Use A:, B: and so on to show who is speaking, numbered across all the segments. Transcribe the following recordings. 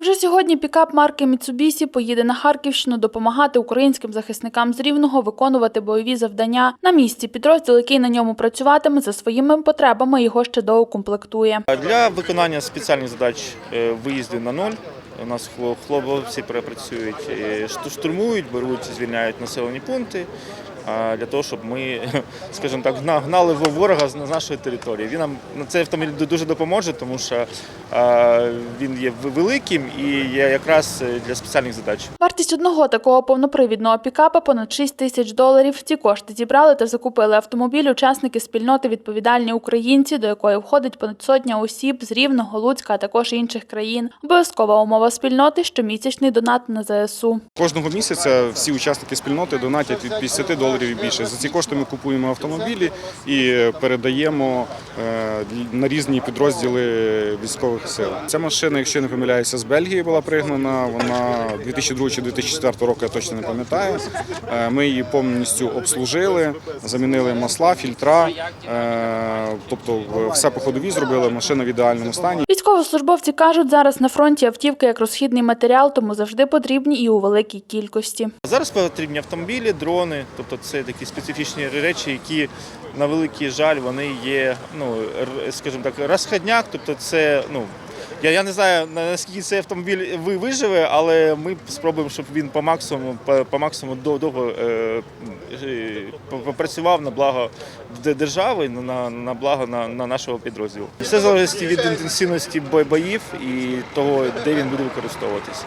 A: Вже сьогодні пікап марки Mitsubishi поїде на Харківщину допомагати українським захисникам з Рівного виконувати бойові завдання. На місці підрозділ, який на ньому працюватиме, за своїми потребами його ще доукомплектує.
B: Для виконання спеціальних задач виїзди на ноль. У нас хлопці працюють, е, шту- штурмують, беруть, звільняють населені пункти для того, щоб ми, скажімо так, гна- гнали ворога з з нашої території. Він нам на цей автомобіль дуже допоможе, тому що він є великим і є якраз е, для спеціальних задач.
A: Вартість одного такого повнопривідного пікапа понад 6 тисяч доларів. Ці кошти зібрали та закупили автомобіль учасники спільноти відповідальні українці, до якої входить понад сотня осіб з Рівного, Луцька, а також інших країн. Обов'язкова умова спільноти щомісячний донат на ЗСУ.
C: Кожного місяця всі учасники спільноти донатять від 50 доларів і більше. За ці кошти ми купуємо автомобілі і передаємо е, на різні підрозділи військових сил. Ця машина, якщо я не помиляюся, з Бельгії була пригнана. Вона 2002 чи 2004 року, я точно не пам'ятаю. Е, Ми її повністю обслужили, замінили масла, фільтра, е, тобто все по ходовій зробили. Машина в ідеальному стані.
A: Військовослужбовці кажуть, зараз на фронті автівки як розхідний матеріал, тому завжди потрібні і у великій кількості.
B: Зараз потрібні автомобілі, дрони, тобто це такі специфічні речі, які на великий жаль вони є, ну скажімо так, розходняк. Тобто, це ну. Я, я не знаю на- наскільки цей автомобіль ви- виживе, але ми спробуємо, щоб він по максимуму по, по максимуму до- довго е, е, попрацював на благо держави, на, на благо на, на нашого підрозділу. Все залежить від інтенсивності боїв і того, де він буде використовуватися.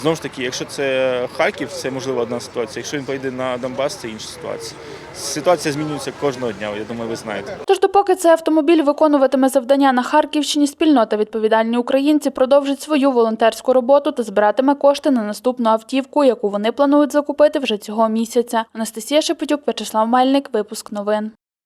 B: Знову ж таки, якщо це Харків, це можливо одна ситуація. Якщо він поїде на Донбас, це інша ситуація. Ситуація змінюється кожного дня. Я думаю, ви знаєте.
A: Тож, допоки цей автомобіль виконуватиме завдання на Харківщині, спільнота відповідальні українці продовжить свою волонтерську роботу та збиратиме кошти на наступну автівку, яку вони планують закупити вже цього місяця. Анастасія Шепетюк, Вячеслав Мельник, випуск новин.